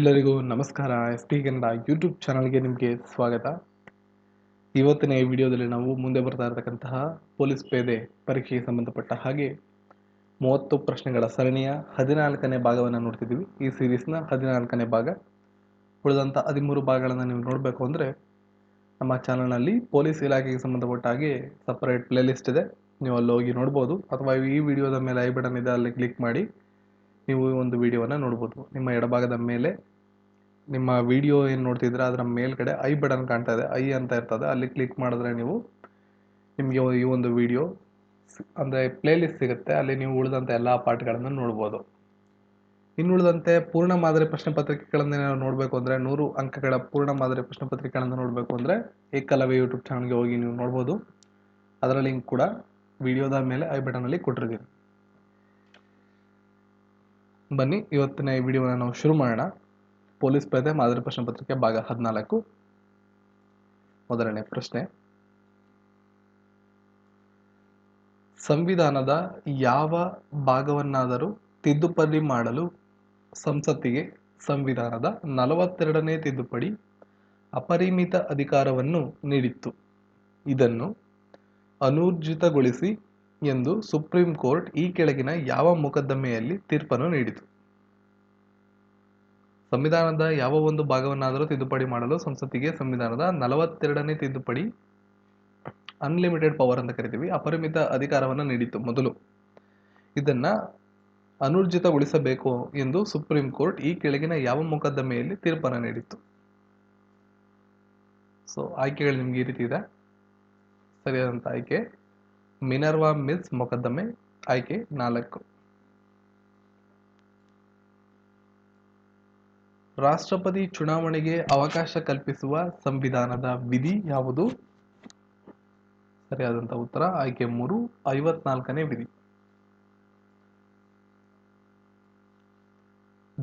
ಎಲ್ಲರಿಗೂ ನಮಸ್ಕಾರ. S T Kannada YouTube ಚಾನಲ್ಗೆ ನಿಮಗೆ ಸ್ವಾಗತ. ಇವತ್ತಿನ ಈ ವಿಡಿಯೋದಲ್ಲಿ ನಾವು ಮುಂದೆ ಬರ್ತಾ ಇರತಕ್ಕಂತಹ ಪೊಲೀಸ್ ಪೇದೆ ಪರೀಕ್ಷೆಗೆ ಸಂಬಂಧಪಟ್ಟ ಹಾಗೆ ಮೂವತ್ತು ಪ್ರಶ್ನೆಗಳ ಸರಣಿಯ ಹದಿನಾಲ್ಕನೇ ಭಾಗವನ್ನು ನೋಡ್ತಿದ್ದೀವಿ. ಈ ಸೀರೀಸ್ನ ಹದಿನಾಲ್ಕನೇ ಭಾಗ. ಉಳಿದಂಥ ಹದಿಮೂರು ಭಾಗಗಳನ್ನು ನೀವು ನೋಡಬೇಕು ಅಂದರೆ ನಮ್ಮ ಚಾನಲ್ನಲ್ಲಿ ಪೊಲೀಸ್ ಇಲಾಖೆಗೆ ಸಂಬಂಧಪಟ್ಟ ಹಾಗೆ ಸಪರೇಟ್ ಪ್ಲೇಲಿಸ್ಟ್ ಇದೆ. ನೀವು ಅಲ್ಲಿ ಹೋಗಿ ನೋಡ್ಬೋದು. ಅಥವಾ ಈ ವಿಡಿಯೋದ ಮೇಲೆ ಐ ಬಟನ್ ಇದೆ, ಅಲ್ಲಿ ಕ್ಲಿಕ್ ಮಾಡಿ ನೀವು ಒಂದು ವಿಡಿಯೋವನ್ನು ನೋಡ್ಬೋದು. ನಿಮ್ಮ ಎಡಭಾಗದ ಮೇಲೆ ನಿಮ್ಮ ವಿಡಿಯೋ ಏನು ನೋಡ್ತಿದ್ರೆ ಅದರ ಮೇಲ್ಗಡೆ ಐ ಬಟನ್ ಕಾಣ್ತಾ ಇದೆ. ಐ ಅಂತ ಇರ್ತದೆ. ಅಲ್ಲಿ ಕ್ಲಿಕ್ ಮಾಡಿದ್ರೆ ನೀವು ನಿಮಗೆ ಈ ಒಂದು ವಿಡಿಯೋ ಅಂದರೆ ಪ್ಲೇಲಿಸ್ಟ್ ಸಿಗುತ್ತೆ. ಅಲ್ಲಿ ನೀವು ಉಳಿದಂಥ ಎಲ್ಲ ಪಾಠಗಳನ್ನು ನೋಡ್ಬೋದು. ಇನ್ನುಳಿದಂತೆ ಪೂರ್ಣ ಮಾದರಿ ಪ್ರಶ್ನೆ ಪತ್ರಿಕೆಗಳನ್ನು ನಾವು ನೋಡಬೇಕು ಅಂದರೆ ನೂರು ಅಂಕಗಳ ಪೂರ್ಣ ಮಾದರಿ ಪ್ರಶ್ನೆ ಪತ್ರಿಕೆಗಳನ್ನು ನೋಡಬೇಕು ಅಂದರೆ ಏಕಲವ್ಯ ಯೂಟ್ಯೂಬ್ ಚಾನಲ್ಗೆ ಹೋಗಿ ನೀವು ನೋಡ್ಬೋದು. ಅದರ ಲಿಂಕ್ ಕೂಡ ವಿಡಿಯೋದ ಮೇಲೆ ಐ ಬಟನಲ್ಲಿ ಕೊಟ್ಟಿರ್ತೀನಿ. ಬನ್ನಿ, ಇವತ್ತಿನ ಈ ವಿಡಿಯೋನ ನಾವು ಶುರು ಮಾಡೋಣ. ಪೊಲೀಸ್ ಪೇದೆ ಮಾದರಿ ಪ್ರಶ್ನೆ ಪತ್ರಿಕೆ ಭಾಗ ಹದಿನಾಲ್ಕು. ಮೊದಲನೇ ಪ್ರಶ್ನೆ. ಸಂವಿಧಾನದ ಯಾವ ಭಾಗವನ್ನಾದರೂ ತಿದ್ದುಪಡಿ ಮಾಡಲು ಸಂಸತ್ತಿಗೆ ಸಂವಿಧಾನದ ನಲವತ್ತೆರಡನೇ ತಿದ್ದುಪಡಿ ಅಪರಿಮಿತ ಅಧಿಕಾರವನ್ನು ನೀಡಿತ್ತು. ಇದನ್ನು ಅನೂರ್ಜಿತಗೊಳಿಸಿ ಎಂದು ಸುಪ್ರೀಂ ಕೋರ್ಟ್ ಈ ಕೆಳಗಿನ ಯಾವ ಮೊಕದ್ದಮೆಯಲ್ಲಿ ತೀರ್ಪನ್ನು ನೀಡಿತು. ಸಂವಿಧಾನದ ಯಾವ ಒಂದು ಭಾಗವನ್ನಾದರೂ ತಿದ್ದುಪಡಿ ಮಾಡಲು ಸಂಸತ್ತಿಗೆ ಸಂವಿಧಾನದ ನಲವತ್ತೆರಡನೇ ತಿದ್ದುಪಡಿ ಅನ್ಲಿಮಿಟೆಡ್ ಪವರ್ ಅಂತ ಕರಿತೀವಿ, ಅಪರಿಮಿತ ಅಧಿಕಾರವನ್ನು ನೀಡಿತ್ತು ಮೊದಲು. ಇದನ್ನ ಅನೂರ್ಜಿತಗೊಳಿಸಬೇಕು ಎಂದು ಸುಪ್ರೀಂ ಕೋರ್ಟ್ ಈ ಕೆಳಗಿನ ಯಾವ ಮೊಕದ್ದಮೆಯಲ್ಲಿ ತೀರ್ಪನ್ನು ನೀಡಿತ್ತು. ಸೊ ಆಯ್ಕೆಗಳು ನಿಮ್ಗೆ ಈ ರೀತಿ ಇದೆ. ಸರಿಯಾದಂಥ ಆಯ್ಕೆ. ಮಿನರ್ವಾ ಮಿಸ್ ಮೊಕದ್ದಮೆ ಆಯ್ಕೆ ನಾಲ್ಕು. ರಾಷ್ಟ್ರಪತಿ ಚುನಾವಣೆಗೆ ಅವಕಾಶ ಕಲ್ಪಿಸುವ ಸಂವಿಧಾನದ ವಿಧಿ ಯಾವುದು? ಸರಿಯಾದಂತಹ ಉತ್ತರ, ಆಯ್ಕೆ ಮೂರು, ಐವತ್ನಾಲ್ಕನೇ ವಿಧಿ.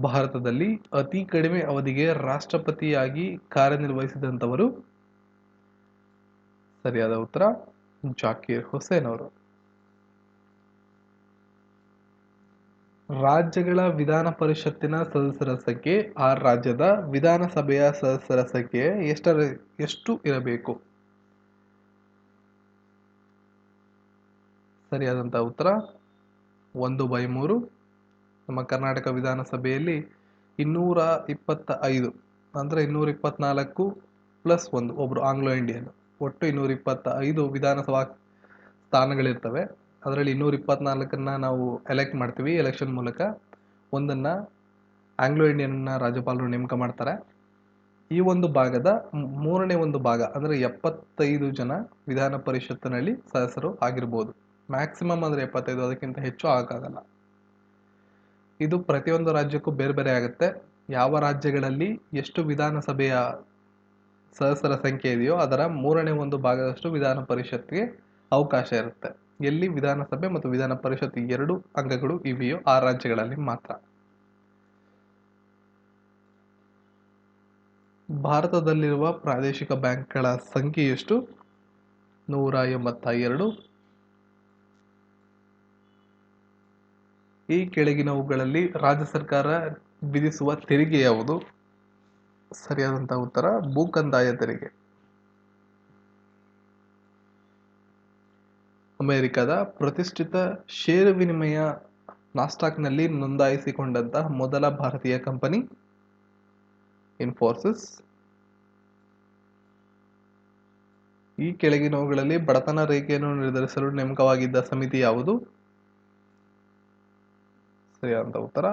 ಭಾರತದಲ್ಲಿ ಅತಿ ಕಡಿಮೆ ಅವಧಿಗೆ ರಾಷ್ಟ್ರಪತಿಯಾಗಿ ಕಾರ್ಯನಿರ್ವಹಿಸಿದಂಥವರು ಸರಿಯಾದ ಉತ್ತರ ಜಾಕೀರ್ ಹುಸೇನ್ ಅವರು. ರಾಜ್ಯಗಳ ವಿಧಾನ ಪರಿಷತ್ತಿನ ಸದಸ್ಯರ ಸಂಖ್ಯೆ ಆ ರಾಜ್ಯದ ವಿಧಾನಸಭೆಯ ಸದಸ್ಯರ ಸಂಖ್ಯೆ ಎಷ್ಟರ, ಎಷ್ಟು ಇರಬೇಕು? ಸರಿಯಾದಂಥ ಉತ್ತರ, ಒಂದು ಬೈ ಮೂರು. ನಮ್ಮ ಕರ್ನಾಟಕ ವಿಧಾನಸಭೆಯಲ್ಲಿ ಇನ್ನೂರ ಇಪ್ಪತ್ತ ಐದು ಅಂದರೆ ಇನ್ನೂರ ಇಪ್ಪತ್ನಾಲ್ಕು ಪ್ಲಸ್ ಒಂದು ಒಬ್ಬರು ಆಂಗ್ಲೋ ಇಂಡಿಯನ್. ಒಟ್ಟು ಇನ್ನೂರ ಇಪ್ಪತ್ತ ಐದು ವಿಧಾನಸಭಾ ಸ್ಥಾನಗಳಿರ್ತವೆ. ಅದರಲ್ಲಿ ಇನ್ನೂರ ಇಪ್ಪತ್ನಾಲ್ಕನ್ನ ನಾವು ಎಲೆಕ್ಟ್ ಮಾಡ್ತೀವಿ ಎಲೆಕ್ಷನ್ ಮೂಲಕ. ಒಂದನ್ನು ಆಂಗ್ಲೋ ಇಂಡಿಯನ್ನ ರಾಜ್ಯಪಾಲರು ನೇಮಕ ಮಾಡ್ತಾರೆ. ಈ ಒಂದು ಭಾಗದ ಮೂರನೇ ಒಂದು ಭಾಗ ಅಂದರೆ ಎಪ್ಪತ್ತೈದು ಜನ ವಿಧಾನ ಪರಿಷತ್ತಿನಲ್ಲಿ ಸದಸ್ಯರು ಆಗಿರ್ಬೋದು. ಮ್ಯಾಕ್ಸಿಮಮ್ ಅಂದರೆ ಎಪ್ಪತ್ತೈದು, ಅದಕ್ಕಿಂತ ಹೆಚ್ಚು ಆಗಾಗಲ್ಲ ಇದು ಪ್ರತಿಯೊಂದು ರಾಜ್ಯಕ್ಕೂ ಬೇರೆ ಬೇರೆ ಆಗುತ್ತೆ. ಯಾವ ರಾಜ್ಯಗಳಲ್ಲಿ ಎಷ್ಟು ವಿಧಾನಸಭೆಯ ಸದಸ್ಯರ ಸಂಖ್ಯೆ ಇದೆಯೋ ಅದರ ಮೂರನೇ ಒಂದು ಭಾಗದಷ್ಟು ವಿಧಾನ ಪರಿಷತ್ಗೆ ಅವಕಾಶ ಇರುತ್ತೆ. ಎಲ್ಲಿ ವಿಧಾನಸಭೆ ಮತ್ತು ವಿಧಾನ ಪರಿಷತ್ ಎರಡು ಅಂಗಗಳು ಇವೆಯೋ ಆ ರಾಜ್ಯಗಳಲ್ಲಿ ಮಾತ್ರ. ಭಾರತದಲ್ಲಿರುವ ಪ್ರಾದೇಶಿಕ ಬ್ಯಾಂಕ್ಗಳ ಸಂಖ್ಯೆ ಎಷ್ಟು? ನೂರ ಎಂಬತ್ತ ಎರಡು ಈ ಕೆಳಗಿನವುಗಳಲ್ಲಿ ರಾಜ್ಯ ಸರ್ಕಾರ ವಿಧಿಸುವ ತೆರಿಗೆ ಯಾವುದು? ಸರಿಯಾದಂಥ ಉತ್ತರ ಭೂಕಂದಾಯ ತೆರಿಗೆ ಅಮೆರಿಕದ ಪ್ರತಿಷ್ಠಿತ ಷೇರು ವಿನಿಮಯ ನಾಸ್ಟಾಕ್ನಲ್ಲಿ ನೋಂದಾಯಿಸಿಕೊಂಡಂತಹ ಮೊದಲ ಭಾರತೀಯ ಕಂಪನಿ ಇನ್ಫೋಸಿಸ್. ಈ ಕೆಳಗಿನವುಗಳಲ್ಲಿ ಬಡತನ ರೇಖೆಯನ್ನು ನಿರ್ಧರಿಸಲು ನೇಮಕವಾಗಿದ್ದ ಸಮಿತಿ ಯಾವುದು? ಸರಿಯಾದ ಉತ್ತರ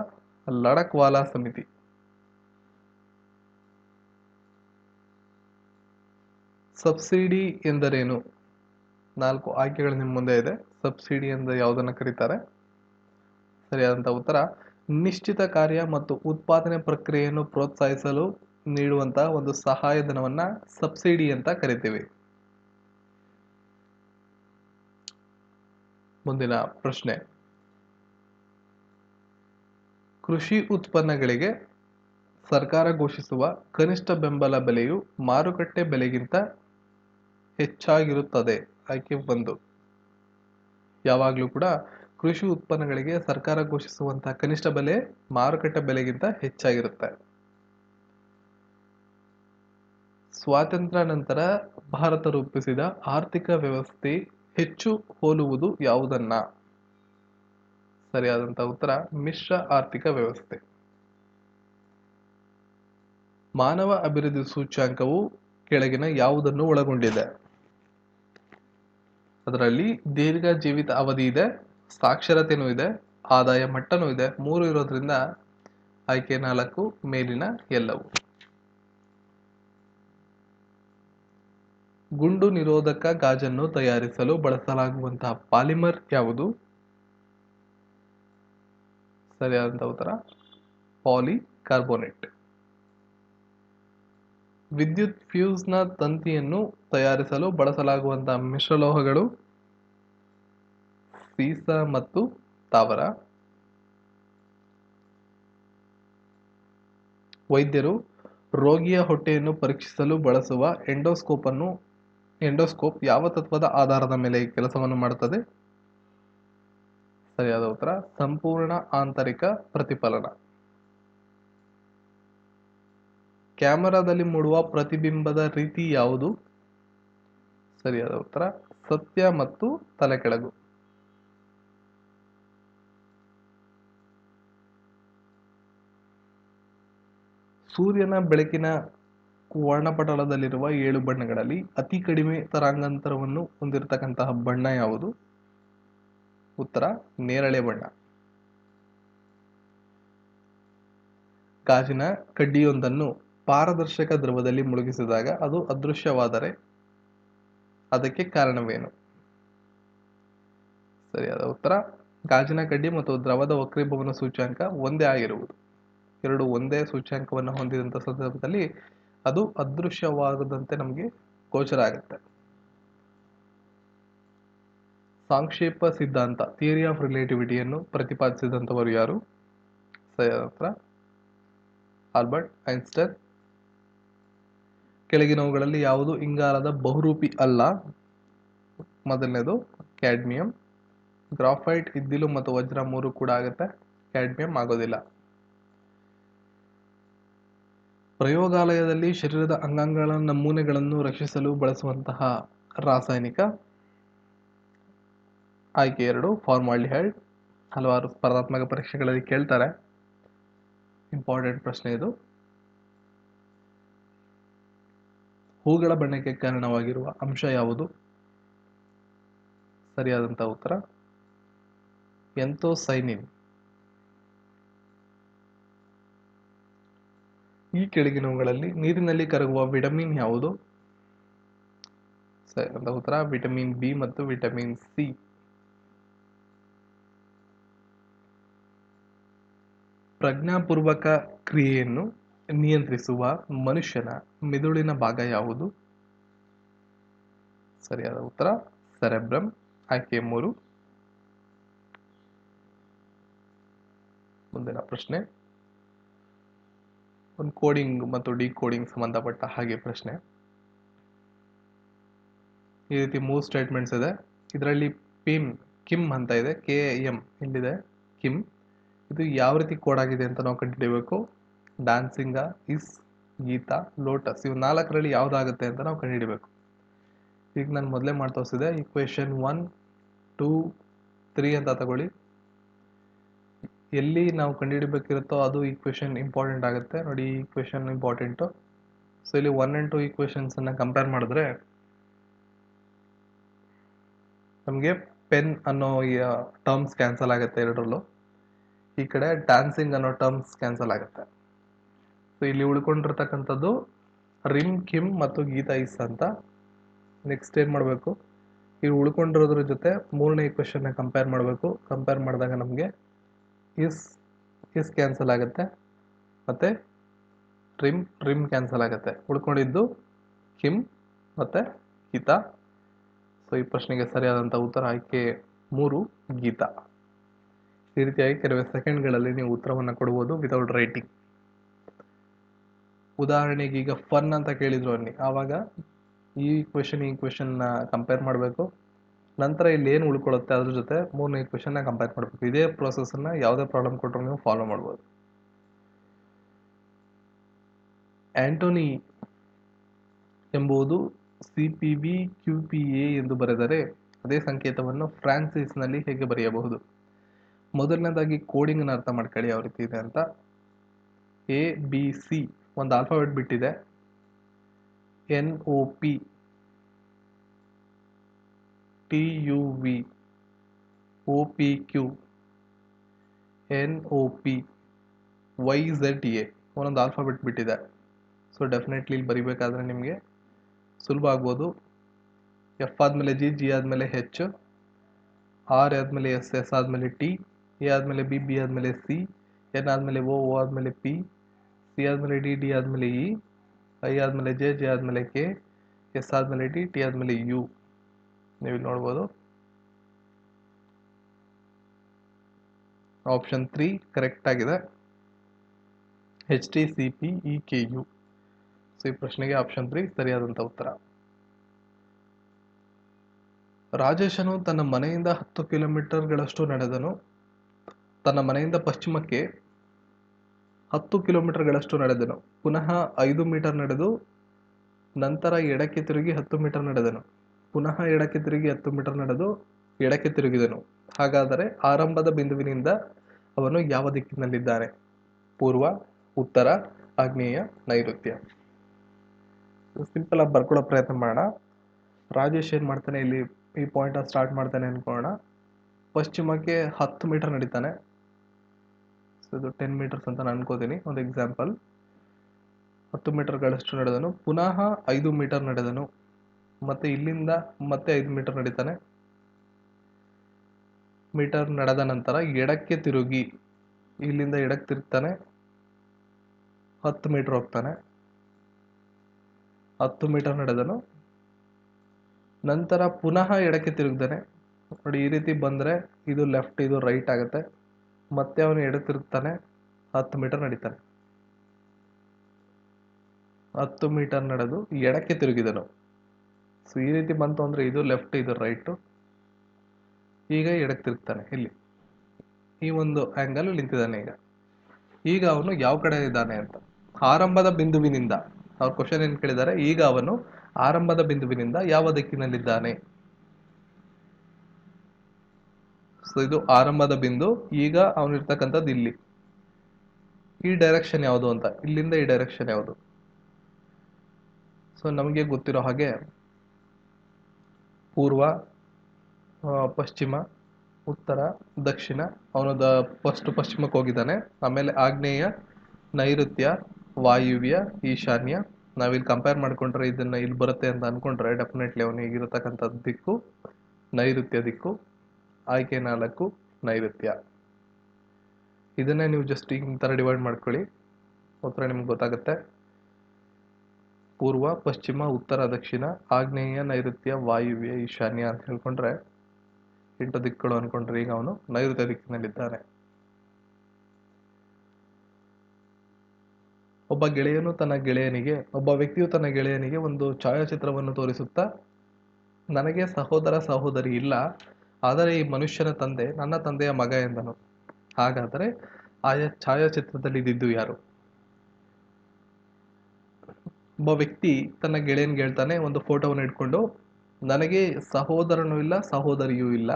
ಲಡಕ್ವಾಲಾ ಸಮಿತಿ. ಸಬ್ಸಿಡಿ ಎಂದರೇನು? ನಾಲ್ಕು ಆಯ್ಕೆಗಳು ನಿಮ್ಮ ಮುಂದೆ ಇದೆ. ಸಬ್ಸಿಡಿ ಎಂದು ಯಾವುದನ್ನು ಕರೀತಾರೆ? ಸರಿಯಾದಂಥ ಉತ್ತರ. ನಿಶ್ಚಿತ ಕಾರ್ಯ ಮತ್ತು ಉತ್ಪಾದನೆ ಪ್ರಕ್ರಿಯೆಯನ್ನು ಪ್ರೋತ್ಸಾಹಿಸಲು ನೀಡುವಂತಹ ಒಂದು ಸಹಾಯಧನವನ್ನ ಸಬ್ಸಿಡಿ ಅಂತ ಕರಿತೀವಿ. ಮುಂದಿನ ಪ್ರಶ್ನೆ. ಕೃಷಿ ಉತ್ಪನ್ನಗಳಿಗೆ ಸರ್ಕಾರ ಘೋಷಿಸುವ ಕನಿಷ್ಠ ಬೆಂಬಲ ಬೆಲೆಯು ಮಾರುಕಟ್ಟೆ ಬೆಲೆಗಿಂತ ಹೆಚ್ಚಾಗಿರುತ್ತದೆ. ಆಯ್ಕೆ ಒಂದು. ಯಾವಾಗಲೂ ಕೂಡ ಕೃಷಿ ಉತ್ಪನ್ನಗಳಿಗೆ ಸರ್ಕಾರ ಘೋಷಿಸುವಂತಹ ಕನಿಷ್ಠ ಬೆಲೆ ಮಾರುಕಟ್ಟೆ ಬೆಲೆಗಿಂತ ಹೆಚ್ಚಾಗಿರುತ್ತೆ. ಸ್ವಾತಂತ್ರ್ಯ ನಂತರ ಭಾರತ ರೂಪಿಸಿದ ಆರ್ಥಿಕ ವ್ಯವಸ್ಥೆ ಹೆಚ್ಚು ಹೋಲುವುದು ಯಾವುದನ್ನ? ಸರಿಯಾದಂಥ ಉತ್ತರ, ಮಿಶ್ರ ಆರ್ಥಿಕ ವ್ಯವಸ್ಥೆ. ಮಾನವ ಅಭಿವೃದ್ಧಿ ಸೂಚ್ಯಾಂಕವು ಕೆಳಗಿನ ಯಾವುದನ್ನು ಒಳಗೊಂಡಿದೆ? ಅದರಲ್ಲಿ ದೀರ್ಘ ಜೀವಿತ ಅವಧಿ ಇದೆ, ಸಾಕ್ಷರತೆನೂ ಇದೆ, ಆದಾಯ ಮಟ್ಟನೂ ಇದೆ. ಮೂರು ಇರೋದ್ರಿಂದ ಆಯ್ಕೆ ನಾಲ್ಕು, ಮೇಲಿನ ಎಲ್ಲವು. ಗುಂಡು ನಿರೋಧಕ ಗಾಜನ್ನು ತಯಾರಿಸಲು ಬಳಸಲಾಗುವಂತಹ ಪಾಲಿಮರ್ ಯಾವುದು? ಸರಿಯಾದಂತಹ ಉತ್ತರ, ಪಾಲಿಕಾರ್ಬೋನೇಟ್. ವಿದ್ಯುತ್ ಫ್ಯೂಸ್ನ ತಂತಿಯನ್ನು ತಯಾರಿಸಲು ಬಳಸಲಾಗುವಂಥ ಮಿಶ್ರಲೋಹಗಳು ಸೀಸ ಮತ್ತು ತಾವರ. ವೈದ್ಯರು ರೋಗಿಯ ಹೊಟ್ಟೆಯನ್ನು ಪರೀಕ್ಷಿಸಲು ಬಳಸುವ ಎಂಡೋಸ್ಕೋಪ್ ಅನ್ನು ಎಂಡೋಸ್ಕೋಪ್ ಯಾವ ತತ್ವದ ಆಧಾರದ ಮೇಲೆ ಕೆಲಸವನ್ನು ಮಾಡುತ್ತದೆ? ಸರಿಯಾದ ಉತ್ತರ, ಸಂಪೂರ್ಣ ಆಂತರಿಕ ಪ್ರತಿಫಲನ. ಕ್ಯಾಮೆರಾದಲ್ಲಿ ಮೂಡುವ ಪ್ರತಿಬಿಂಬದ ರೀತಿ ಯಾವುದು? ಸರಿಯಾದ ಉತ್ತರ, ಸತ್ಯ ಮತ್ತು ತಲೆಕೆಳಗು. ಸೂರ್ಯನ ಬೆಳಕಿನ ವರ್ಣಪಟಲದಲ್ಲಿರುವ ಏಳು ಬಣ್ಣಗಳಲ್ಲಿ ಅತಿ ಕಡಿಮೆ ತರಾಂಗಾಂತರವನ್ನು ಹೊಂದಿರತಕ್ಕಂತಹ ಬಣ್ಣ ಯಾವುದು? ಉತ್ತರ, ನೇರಳೆ ಬಣ್ಣ. ಗಾಜಿನ ಕಡ್ಡಿಯೊಂದನ್ನು ಪಾರದರ್ಶಕ ದ್ರವದಲ್ಲಿ ಮುಳುಗಿಸಿದಾಗ ಅದು ಅದೃಶ್ಯವಾದರೆ ಅದಕ್ಕೆ ಕಾರಣವೇನು? ಸರಿಯಾದ ಉತ್ತರ. ಗಾಜಿನ ಕಡ್ಡಿ ಮತ್ತು ದ್ರವದ ವಕ್ರೀಭವನ ಸೂಚ್ಯಾಂಕ ಒಂದೇ ಆಗಿರುವುದು. ಎರಡು ಒಂದೇ ಸೂಚ್ಯಾಂಕವನ್ನು ಹೊಂದಿದಂಥ ಸಂದರ್ಭದಲ್ಲಿ ಅದು ಅದೃಶ್ಯವಾಗದಂತೆ ನಮಗೆ ಗೋಚರ ಆಗುತ್ತೆ. ಸಾಂಕ್ಷೇಪ ಸಿದ್ಧಾಂತ ಥಿಯರಿ ಆಫ್ ರಿಲೇಟಿವಿಟಿಯನ್ನು ಪ್ರತಿಪಾದಿಸಿದಂಥವರು ಯಾರು? ಸರಿಯಾದ ಉತ್ತರ. Albert Einstein. ಕೆಳಗಿನವುಗಳಲ್ಲಿ ಯಾವುದು ಇಂಗಾಲದ ಬಹುರೂಪಿ ಅಲ್ಲ? ಮೊದಲನೇದು, ಕ್ಯಾಡ್ಮಿಯಂ. ಗ್ರಾಫೈಟ್, ಇದ್ದಿಲು ಮತ್ತು ವಜ್ರ ಮೂರು ಕೂಡ ಆಗುತ್ತೆ. ಕ್ಯಾಡ್ಮಿಯಂ ಆಗೋದಿಲ್ಲ. ಪ್ರಯೋಗಾಲಯದಲ್ಲಿ ಶರೀರದ ಅಂಗಾಂಗಗಳ ನಮೂನೆಗಳನ್ನು ರಕ್ಷಿಸಲು ಬಳಸುವಂತಹ ರಾಸಾಯನಿಕ ಆಯ್ಕೆ ಎರಡು, ಫಾರ್ಮಾಲ್ಡಿಹೈಡ್. ಹಲವಾರು ಸ್ಪರ್ಧಾತ್ಮಕ ಪರೀಕ್ಷೆಗಳಲ್ಲಿ ಕೇಳ್ತಾರೆ. ಇಂಪಾರ್ಟೆಂಟ್ ಪ್ರಶ್ನೆ ಇದು. ಹೂಗಳ ಬಣ್ಣಕ್ಕೆ ಕಾರಣವಾಗಿರುವ ಅಂಶ ಯಾವುದು? ಸರಿಯಾದಂಥ ಉತ್ತರ. ಎಂಥೋಸೈನಿನ್. ಈ ಕೆಳಗಿನವುಗಳಲ್ಲಿ ನೀರಿನಲ್ಲಿ ಕರಗುವ ವಿಟಮಿನ್ ಯಾವುದು? ಸರಿಯಾದ ಉತ್ತರ, ವಿಟಮಿನ್ ಬಿ ಮತ್ತು ವಿಟಮಿನ್ ಸಿ. ಪ್ರಜ್ಞಾಪೂರ್ವಕ ಕ್ರಿಯೆಯನ್ನು ನಿಯಂತ್ರಿಸುವ ಮನುಷ್ಯನ ಮಿದುಳಿನ ಭಾಗ ಯಾವುದು? ಸರಿಯಾದ ಉತ್ತರ ಸೆರೆಬ್ರಮ್ ಆಯ್ಕೆ ಮೂರು. ಮುಂದಿನ ಪ್ರಶ್ನೆ. ಒಂದು ಕೋಡಿಂಗ್ ಮತ್ತು ಡಿ ಕೋಡಿಂಗ್ ಸಂಬಂಧಪಟ್ಟ ಹಾಗೆ ಪ್ರಶ್ನೆ. ಈ ರೀತಿ ಮೂರು ಸ್ಟೇಟ್ಮೆಂಟ್ಸ್ ಇದೆ. ಇದರಲ್ಲಿ ಪಿಮ್, ಕಿಮ್ ಅಂತ ಇದೆ. ಕೆ ಎಂ ಇಲ್ಲಿದೆ ಕಿಮ್. ಇದು ಯಾವ ರೀತಿ ಕೋಡ್ ಆಗಿದೆ ಅಂತ ನಾವು ಕಂಡುಹಿಡಿಯಬೇಕು ಡ್ಯಾನ್ಸಿಂಗ ಇಸ್ ಗೀತಾ, ಲೋಟಸ್, ಇವು ನಾಲ್ಕರಲ್ಲಿ ಯಾವುದಾಗುತ್ತೆ ಅಂತ ನಾವು ಕಂಡುಹಿಡಿಬೇಕು. ಈಗ ನಾನು ಮೊದಲೇ ಮಾಡಿ ತೋರಿಸಿದೆ ಇಕ್ವೇಶನ್ ಒನ್ ಟೂ ತ್ರೀ ಅಂತ ತಗೊಳ್ಳಿ. ಎಲ್ಲಿ ನಾವು ಕಂಡುಹಿಡಬೇಕಿರುತ್ತೋ ಅದು ಈಕ್ವೇಷನ್ ಇಂಪಾರ್ಟೆಂಟ್ ಆಗುತ್ತೆ. ನೋಡಿ ಈ ಈಕ್ವೇಷನ್ ಇಂಪಾರ್ಟೆಂಟು ಸೊ ಇಲ್ಲಿ ಒನ್ ಆ್ಯಂಡ್ ಟು ಈಕ್ವೇಷನ್ಸನ್ನು ಕಂಪೇರ್ ಮಾಡಿದ್ರೆ, ನಮಗೆ ಪೆನ್ ಅನ್ನೋ ಟರ್ಮ್ಸ್ ಕ್ಯಾನ್ಸಲ್ ಆಗುತ್ತೆ ಎರಡರಲ್ಲೂ. ಈ ಕಡೆ ಡ್ಯಾನ್ಸಿಂಗ್ ಅನ್ನೋ ಟರ್ಮ್ಸ್ ಕ್ಯಾನ್ಸಲ್ ಆಗುತ್ತೆ. ಸೊ ಇಲ್ಲಿ ಉಳ್ಕೊಂಡಿರ್ತಕ್ಕಂಥದ್ದು ರಿಮ್, ಕಿಮ್ ಮತ್ತು ಗೀತಾ ಇಸ್ ಅಂತ. ನೆಕ್ಸ್ಟ್ ಏನು ಮಾಡಬೇಕು? ಇಲ್ಲಿ ಉಳ್ಕೊಂಡಿರೋದ್ರ ಜೊತೆ ಮೂರನೇ ಈಕ್ವೇಶನ್ನ ಕಂಪೇರ್ ಮಾಡಬೇಕು. ಕಂಪೇರ್ ಮಾಡಿದಾಗ ನಮಗೆ ಇಸ್ ಇಸ್ ಕ್ಯಾನ್ಸಲ್ ಆಗುತ್ತೆ. ಮತ್ತು ರಿಮ್ ರಿಮ್ ಕ್ಯಾನ್ಸಲ್ ಆಗುತ್ತೆ. ಉಳ್ಕೊಂಡಿದ್ದು ಕಿಮ್ ಮತ್ತು ಗೀತಾ. ಸೊ ಈ ಪ್ರಶ್ನೆಗೆ ಸರಿಯಾದಂಥ ಉತ್ತರ ಆಯ್ಕೆ ಮೂರು, ಗೀತಾ. ಈ ರೀತಿಯಾಗಿ ಕೆಲವೇ ಸೆಕೆಂಡ್ಗಳಲ್ಲಿ ನೀವು ಉತ್ತರವನ್ನು ಕೊಡ್ಬೋದು ವಿತೌಟ್ ರೈಟಿಂಗ್ ಉದಾಹರಣೆಗೆ ಈಗ ಫನ್ ಅಂತ ಕೇಳಿದ್ರು ಅನ್ನಿ. ಆವಾಗ ಈ ಕ್ವೆಶನ್ ಈ ಕ್ವೆಶನ್ನ ಕಂಪೇರ್ ಮಾಡಬೇಕು. ನಂತರ ಇಲ್ಲಿ ಏನು ಉಳ್ಕೊಳ್ಳುತ್ತೆ ಅದ್ರ ಜೊತೆ ಮೂರನೇ ಕ್ವೆಶನ್ನ ಕಂಪೇರ್ ಮಾಡಬೇಕು. ಇದೇ ಪ್ರೊಸೆಸನ್ನು ಯಾವುದೇ ಪ್ರಾಬ್ಲಮ್ ಕೊಟ್ಟರು ನೀವು ಫಾಲೋ ಮಾಡ್ಬೋದು. ಆಂಟೋನಿ ಎಂಬುದು C P B Q P A ಎಂದು ಬರೆದರೆ ಅದೇ ಸಂಕೇತವನ್ನು ಫ್ರಾನ್ಸಿಸ್ನಲ್ಲಿ ಹೇಗೆ ಬರೆಯಬಹುದು? ಮೊದಲನೇದಾಗಿ ಕೋಡಿಂಗನ್ನು ಅರ್ಥ ಮಾಡ್ಕೊಳ್ಳಿ ಯಾವ ರೀತಿ ಇದೆ ಅಂತ. ಎ ಬಿ ಸಿ ಒಂದು ಆಲ್ಫಾಬೆಟ್ ಬಿಟ್ಟಿದೆ. N O P T U V O P Q N O P Y Z A ಒಂದೊಂದು ಆಲ್ಫಾಬೆಟ್ ಬಿಟ್ಟಿದೆ. ಸೊ ಡೆಫಿನೆಟ್ಲಿ ಇಲ್ಲಿ ಬರಿಬೇಕಾದ್ರೆ ನಿಮಗೆ ಸುಲಭ ಆಗ್ಬೋದು ಎಫ್ ಆದಮೇಲೆ ಜಿ ಜಿ ಆದಮೇಲೆ ಹೆಚ್ ಆರ್ ಆದಮೇಲೆ ಎಸ್ ಎಸ್ ಆದಮೇಲೆ ಟಿ ಎ ಆದಮೇಲೆ ಬಿ ಬಿ ಆದಮೇಲೆ ಸಿ ಎನ್ ಆದಮೇಲೆ ಓ ಓ ಆದಮೇಲೆ ಪಿ ಸಿ ಆದಮೇಲೆ ಡಿ ಡಿ ಆದಮೇಲೆ ಇ, ಐ ಆದಮೇಲೆ ಜೆ ಜೆ ಆದಮೇಲೆ ಕೆ, ಎಸ್ ಆದಮೇಲೆ ಟಿ ಟಿ ಆದಮೇಲೆ ಯು. ನೀವು ನೋಡ್ಬೋದು. ಆಪ್ಷನ್ ತ್ರೀ ಕರೆಕ್ಟ್ ಆಗಿದೆ. H T C P, E K U. So ಈ ಪ್ರಶ್ನೆಗೆ ಆಪ್ಷನ್ ತ್ರೀ ಸರಿಯಾದಂಥ ಉತ್ತರ. ರಾಜೇಶನು ತನ್ನ ಮನೆಯಿಂದ ಹತ್ತು ಕಿಲೋಮೀಟರ್ಗಳಷ್ಟು ನಡೆದನು. ತನ್ನ ಮನೆಯಿಂದ ಪಶ್ಚಿಮಕ್ಕೆ ಹತ್ತು ಕಿಲೋಮೀಟರ್ಗಳಷ್ಟು ನಡೆದನು. ಪುನಃ ಐದು ಮೀಟರ್ ನಡೆದು, ನಂತರ ಎಡಕ್ಕೆ ತಿರುಗಿ ಹತ್ತು ಮೀಟರ್ ನಡೆದನು. ಪುನಃ ಎಡಕ್ಕೆ ತಿರುಗಿ ಹತ್ತು ಮೀಟರ್ ನಡೆದು ಎಡಕ್ಕೆ ತಿರುಗಿದನು. ಹಾಗಾದರೆ ಆರಂಭದ ಬಿಂದುವಿನಿಂದ ಅವನು ಯಾವ ದಿಕ್ಕಿನಲ್ಲಿದ್ದಾನೆ? ಪೂರ್ವ, ಉತ್ತರ, ಆಗ್ನೇಯ, ನೈಋತ್ಯ. ಸಿಂಪಲ್ ಆಗಿ ಬರ್ಕೊಳ್ಳೋ ಪ್ರಯತ್ನ ಮಾಡೋಣ. ರಾಜೇಶ್ ಏನು ಮಾಡ್ತಾನೆ ಇಲ್ಲಿ, ಈ ಪಾಯಿಂಟ್ ಸ್ಟಾರ್ಟ್ ಮಾಡ್ತಾನೆ ಅನ್ಕೊಳ್ಳೋಣ. ಪಶ್ಚಿಮಕ್ಕೆ ಹತ್ತು ಮೀಟರ್ ನಡೀತಾನೆ. ಸೊ ಇದು ಟೆನ್ ಮೀಟರ್ಸ್ ಅಂತ ನಾನು ಅನ್ಕೋತೀನಿ, ಒಂದು ಎಕ್ಸಾಂಪಲ್ ಹತ್ತು ಮೀಟರ್ಗಳಷ್ಟು ನಡೆದನು, ಪುನಃ ಐದು ಮೀಟರ್ ನಡೆದನು, ಮತ್ತೆ ಇಲ್ಲಿಂದ ಮತ್ತೆ ಐದು ಮೀಟರ್ ನಡೀತಾನೆ. ಮೀಟರ್ ನಡೆದ ನಂತರ ಎಡಕ್ಕೆ ತಿರುಗಿ, ಇಲ್ಲಿಂದ ಎಡಕ್ಕೆ ತಿರುಗ್ತಾನೆ, ಹತ್ತು ಮೀಟರ್ ಹೋಗ್ತಾನೆ. ಹತ್ತು ಮೀಟರ್ ನಡೆದನು, ನಂತರ ಪುನಃ ಎಡಕ್ಕೆ ತಿರುಗ್ತಾನೆ. ನೋಡಿ, ಈ ರೀತಿ ಬಂದರೆ ಇದು ಲೆಫ್ಟ್ ಇದು ರೈಟ್ ಆಗುತ್ತೆ. ಮತ್ತೆ ಅವನು ಎಡ ತಿರುಗ್ತಾನೆ ಹತ್ತು ಮೀಟರ್ ನಡೀತಾನೆ. ಹತ್ತು ಮೀಟರ್ ನಡೆದು ಎಡಕ್ಕೆ ತಿರುಗಿದನು. ಸೊ ಈ ರೀತಿ ಬಂತು ಅಂದರೆ ಇದು ಲೆಫ್ಟ್ ಇದು ರೈಟು ಈಗ ಎಡಕ್ಕೆ ತಿರುಗ್ತಾನೆ, ಇಲ್ಲಿ. ಈ ಒಂದು ಆ್ಯಂಗಲ್ ನಿಂತಿದ್ದಾನೆ ಈಗ. ಈಗ ಅವನು ಯಾವ ಕಡೆ ಇದ್ದಾನೆ ಅಂತ. ಆರಂಭದ ಬಿಂದುವಿನಿಂದ, ಅವ್ರ ಕ್ವಶನ್ ಏನು ಕೇಳಿದ್ದಾರೆ? ಈಗ ಅವನು ಆರಂಭದ ಬಿಂದುವಿನಿಂದ ಯಾವ ದಿಕ್ಕಿನಲ್ಲಿದ್ದಾನೆ? ಸೊ ಇದು ಆರಂಭದ ಬಿಂದು, ಈಗ ಅವನಿರ್ತಕ್ಕಂಥದ್ದು ಇಲ್ಲಿ. ಈ ಡೈರೆಕ್ಷನ್ ಯಾವುದು ಅಂತ, ಇಲ್ಲಿಂದ ಈ ಡೈರೆಕ್ಷನ್ ಯಾವುದು? ಸೊ ನಮಗೆ ಗೊತ್ತಿರೋ ಹಾಗೆ, ಪೂರ್ವ ಪಶ್ಚಿಮ, ಉತ್ತರ, ದಕ್ಷಿಣ, ಅವನು ದ ಫಸ್ಟ್ ಪಶ್ಚಿಮಕ್ಕೆ ಹೋಗಿದ್ದಾನೆ. ಆಮೇಲೆ ಆಗ್ನೇಯ, ನೈಋತ್ಯ, ವಾಯುವ್ಯ, ಈಶಾನ್ಯ. ನಾವಿಲ್ಲಿ ಕಂಪೇರ್ ಮಾಡ್ಕೊಂಡ್ರೆ ಇದನ್ನ ಇಲ್ಲಿ ಬರುತ್ತೆ ಅಂತ ಅನ್ಕೊಂಡ್ರೆ ಡೆಫಿನೆಟ್ಲಿ ಅವನಿಗೆ ಇರತಕ್ಕಂಥ ದಿಕ್ಕು, ನೈಋತ್ಯ ದಿಕ್ಕು. ಆಯ್ಕೆ ನಾಲ್ಕು ನೈಋತ್ಯ ಇದನ್ನೇ ನೀವು ಜಸ್ಟ್ ಈ ಥರ ಡಿವೈಡ್ ಮಾಡ್ಕೊಳ್ಳಿ. ಉತ್ತರ ನಿಮ್ಗೆ ಗೊತ್ತಾಗುತ್ತೆ. ಪೂರ್ವ, ಪಶ್ಚಿಮ, ಉತ್ತರ, ದಕ್ಷಿಣ, ಆಗ್ನೇಯ ನೈಋತ್ಯ ವಾಯುವ್ಯ, ಈಶಾನ್ಯ ಅಂತ ಹೇಳ್ಕೊಂಡ್ರೆ ಎಂಟು ದಿಕ್ಕುಗಳು ಅನ್ಕೊಂಡ್ರೆ ಈಗ ಅವನು ನೈಋತ್ಯ ದಿಕ್ಕಿನಲ್ಲಿದ್ದಾನೆ. ಒಬ್ಬ ಗೆಳೆಯನು ತನ್ನ ಗೆಳೆಯನಿಗೆ, ಒಬ್ಬ ವ್ಯಕ್ತಿಯು ತನ್ನ ಗೆಳೆಯನಿಗೆ ಒಂದು ಛಾಯಾಚಿತ್ರವನ್ನು ತೋರಿಸುತ್ತಾ, ನನಗೆ ಸಹೋದರ ಸಹೋದರಿ ಇಲ್ಲ ಆದರೆ ಈ ಮನುಷ್ಯನ ತಂದೆ, ನನ್ನ ತಂದೆಯ ಮಗ ಎಂದನು. ಹಾಗಾದರೆ ಆಯಾ ಛಾಯಾಚಿತ್ರದಲ್ಲಿ ಇದ್ದಿದ್ದು ಯಾರು? ಒಬ್ಬ ವ್ಯಕ್ತಿ ತನ್ನ ಗೆಳೆಯನ್ ಹೇಳ್ತಾನೆ ಒಂದು ಫೋಟೋವನ್ನು ಇಟ್ಕೊಂಡು ನನಗೆ ಸಹೋದರನೂ ಇಲ್ಲ, ಸಹೋದರಿಯೂ ಇಲ್ಲ.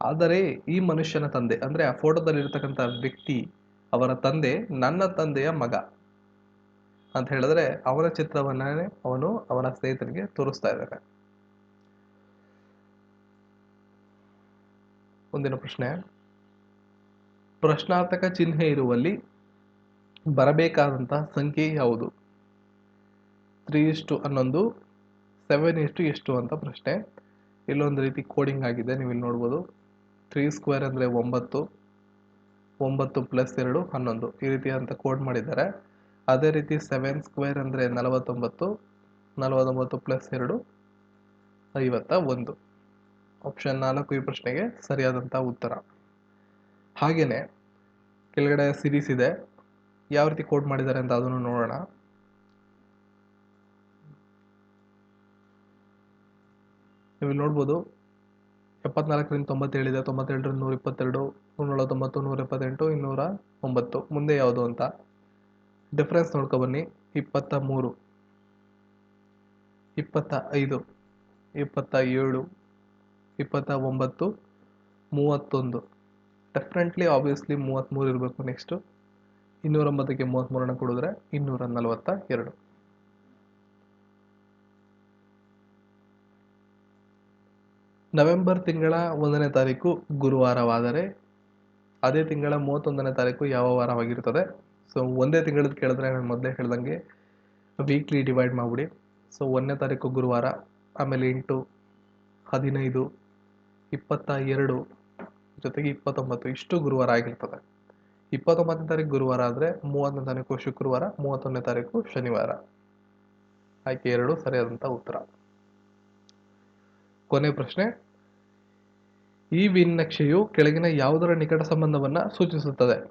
ಆದರೆ ಈ ಮನುಷ್ಯನ ತಂದೆ, ಅಂದ್ರೆ ಆ ಫೋಟೋದಲ್ಲಿ ಇರ್ತಕ್ಕಂಥ ವ್ಯಕ್ತಿ ಅವರ ತಂದೆ, ನನ್ನ ತಂದೆಯ ಮಗ ಅಂತ ಹೇಳಿದ್ರೆ ಅವನ ಚಿತ್ರವನ್ನೇ ಅವನು ಅವನ ಸ್ನೇಹಿತನಿಗೆ ತೋರಿಸ್ತಾ ಇದ್ದಾನೆ ಮುಂದಿನ ಪ್ರಶ್ನೆ. ಪ್ರಶ್ನಾರ್ಥಕ ಚಿಹ್ನೆ ಇರುವಲ್ಲಿ ಬರಬೇಕಾದಂತಹ ಸಂಖ್ಯೆ ಯಾವುದು? ತ್ರೀ ಇಷ್ಟು ಹನ್ನೊಂದು ಸೆವೆನ್ ಇಷ್ಟು ಎಷ್ಟು ಅಂತ ಪ್ರಶ್ನೆ. ಇಲ್ಲೊಂದು ರೀತಿ ಕೋಡಿಂಗ್ ಆಗಿದೆ, ನೀವು ಇಲ್ಲಿ ನೋಡ್ಬೋದು. ತ್ರೀ ಸ್ಕ್ವೇರ್ ಅಂದರೆ ಒಂಬತ್ತು ಒಂಬತ್ತು ಪ್ಲಸ್ ಎರಡು, ಹನ್ನೊಂದು. ಈ ರೀತಿ ಅಂತ ಕೋಡ್ ಮಾಡಿದ್ದಾರೆ. ಅದೇ ರೀತಿ ಸೆವೆನ್ ಸ್ಕ್ವೇರ್ ಅಂದರೆ ನಲವತ್ತೊಂಬತ್ತು ನಲವತ್ತೊಂಬತ್ತು ಪ್ಲಸ್ ಎರಡು, ಐವತ್ತ ಒಂದು. ಆಪ್ಷನ್ ನಾಲ್ಕು ಈ ಪ್ರಶ್ನೆಗೆ ಸರಿಯಾದಂಥ ಉತ್ತರ. ಹಾಗೆಯೇ ಕೆಳಗಡೆ ಸಿರೀಸ್ ಇದೆ. ಯಾವ ರೀತಿ ಕೋಡ್ ಮಾಡಿದ್ದಾರೆ ಅಂತ ಅದನ್ನು ನೋಡೋಣ. ನೀವು ನೋಡ್ಬೋದು, ಎಪ್ಪತ್ನಾಲ್ಕರಿಂದ ತೊಂಬತ್ತೇಳಿದೆ ತೊಂಬತ್ತೇಳರಿಂದ ನೂರ ಇಪ್ಪತ್ತೆರಡು ನೂರ ತೊಂಬತ್ತು ನೂರ ಎಪ್ಪತ್ತೆಂಟು ಇನ್ನೂರ ಒಂಬತ್ತು. ಮುಂದೆ ಯಾವುದು ಅಂತ? ಡಿಫ್ರೆನ್ಸ್ ನೋಡ್ಕೊಬನ್ನಿ ಇಪ್ಪತ್ತ ಮೂರು, ಇಪ್ಪತ್ತ ಐದು, ಇಪ್ಪತ್ತ ಏಳು ಇಪ್ಪತ್ತ ಒಂಬತ್ತು ಮೂವತ್ತೊಂದು. ಡೆಫಿನೆಟ್ಲಿ ಆಬ್ವಿಯಸ್ಲಿ ಮೂವತ್ತ್ಮೂರು ಇರಬೇಕು ನೆಕ್ಸ್ಟು ಇನ್ನೂರೊಂಬತ್ತಕ್ಕೆ ಮೂವತ್ತ್ಮೂರನ್ನು ಕೊಡಿದ್ರೆ ಇನ್ನೂರ ನಲವತ್ತ ಎರಡು ನವೆಂಬರ್ ತಿಂಗಳ ಒಂದನೇ ತಾರೀಕು ಗುರುವಾರವಾದರೆ, ಅದೇ ತಿಂಗಳ ಮೂವತ್ತೊಂದನೇ ತಾರೀಕು ಯಾವ ವಾರವಾಗಿರ್ತದೆ ಸೊ ಒಂದೇ ತಿಂಗಳದ್ದು ಕೇಳಿದ್ರೆ ನಾನು ಮೊದಲೇ ಹೇಳ್ದಂಗೆ ವೀಕ್ಲಿ ಡಿವೈಡ್ ಮಾಡಿಬಿಡಿ. ಸೊ ಒಂದನೇ ತಾರೀಕು ಗುರುವಾರ, ಆಮೇಲೆ ಎಂಟು, ಹದಿನೈದು ಇಪ್ಪತ್ತ ಎರಡು ಜೊತೆಗೆ ಇಪ್ಪತ್ತೊಂಬತ್ತು. ಇಷ್ಟು ಗುರುವಾರ ಆಗಿರ್ತದೆ. ಇಪ್ಪತ್ತೊಂಬತ್ತನೇ ತಾರೀಕು ಗುರುವಾರ ಆದರೆ ಮೂವತ್ತನೇ ತಾರೀಕು ಶುಕ್ರವಾರ ಮೂವತ್ತೊಂದನೇ ತಾರೀಕು ಶನಿವಾರ. ಆಯ್ಕೆ ಎರಡು ಸರಿಯಾದಂಥ ಉತ್ತರ. ಕೊನೆ ಪ್ರಶ್ನೆ. ಈ ವಿನ್ನಕ್ಷೆಯು ಕೆಳಗಿನ ಯಾವುದರ ನಿಕಟ ಸಂಬಂಧವನ್ನು ಸೂಚಿಸುತ್ತದೆ?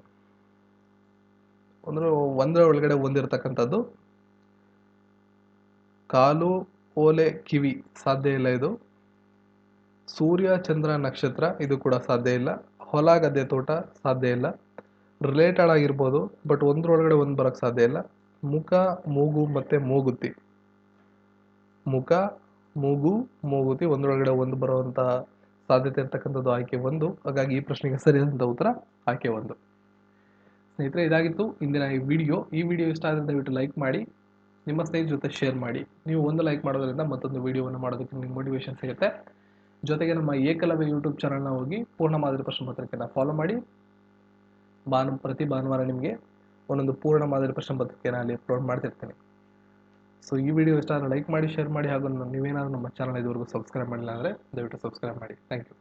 ಅಂದ್ರೆ ಒಂದರ ಒಳಗಡೆ ಒಂದಿರತಕ್ಕಂಥದ್ದು. ಕಾಲು, ಓಲೆ, ಕಿವಿ, ಸಾಧ್ಯ ಇಲ್ಲ ಇದು. ಸೂರ್ಯ, ಚಂದ್ರ, ನಕ್ಷತ್ರ ಇದು ಕೂಡ ಸಾಧ್ಯ ಇಲ್ಲ. ಹೊಲ, ಗದ್ದೆ, ತೋಟ ಸಾಧ್ಯ ಇಲ್ಲ. ರಿಲೇಟೆಡ್ ಆಗಿರ್ಬೋದು ಬಟ್ ಒಂದ್ರೊಳಗಡೆ ಒಂದು ಬರೋಕ್ಕೆ ಸಾಧ್ಯ ಇಲ್ಲ. ಮುಖ, ಮೂಗು ಮತ್ತೆ ಮೂಗುತಿ. ಮುಖ, ಮೂಗು, ಮೂಗುತಿ ಒಂದರೊಳಗಡೆ ಒಂದು ಬರುವಂತಹ ಸಾಧ್ಯತೆ ಇರ್ತಕ್ಕಂಥದ್ದು ಆಯ್ಕೆ ಒಂದು. ಹಾಗಾಗಿ ಈ ಪ್ರಶ್ನೆಗೆ ಸರಿಯಾದಂಥ ಉತ್ತರ ಆಯ್ಕೆ ಒಂದು. ಸ್ನೇಹಿತರೆ, ಇದಾಗಿತ್ತು ಇಂದಿನ ಈ ವಿಡಿಯೋ. ಈ ವಿಡಿಯೋ ಇಷ್ಟ ಆದರೆ ದಯವಿಟ್ಟು ಲೈಕ್ ಮಾಡಿ, ನಿಮ್ಮ ಸ್ನೇಹಿತರ ಜೊತೆ ಶೇರ್ ಮಾಡಿ. ನೀವು ಒಂದು ಲೈಕ್ ಮಾಡೋದ್ರಿಂದ ಮತ್ತೊಂದು ವಿಡಿಯೋವನ್ನು ಮಾಡೋದಕ್ಕೆ ನಿಮಗೆ ಮೋಟಿವೇಶನ್ ಸಿಗುತ್ತೆ. ಜೊತೆಗೆ ನಮ್ಮ ಏಕಲವ್ಯ ಯೂಟ್ಯೂಬ್ ಚಾನಲ್ನ ಹೋಗಿ ಪೂರ್ಣ ಮಾದರಿ ಪ್ರಶ್ನೆ ಪತ್ರಿಕೆಯನ್ನು ಫಾಲೋ ಮಾಡಿ. ಭಾನು, ಪ್ರತಿ ಭಾನುವಾರ ನಿಮಗೆ ಒಂದೊಂದು ಪೂರ್ಣ ಮಾದರಿ ಪ್ರಶ್ನೆ ಪತ್ರಿಕೆಯನ್ನು ಅಲ್ಲಿ ಅಪ್ಲೋಡ್ ಮಾಡ್ತಿರ್ತೇನೆ. ಸೊ ಈ ವಿಡಿಯೋ ಇಷ್ಟ ಆದರೆ ಲೈಕ್ ಮಾಡಿ ಶೇರ್ ಮಾಡಿ, ಹಾಗೂ ನೀವೇನಾದರೂ ನಮ್ಮ ಚಾನಲ್ ಇದುವರೆಗೂ ಸಬ್ಸ್ಕ್ರೈಬ್ ಮಾಡಿಲ್ಲ ಅಂದರೆ ದಯವಿಟ್ಟು ಸಬ್ಸ್ಕ್ರೈಬ್ ಮಾಡಿ. Thank you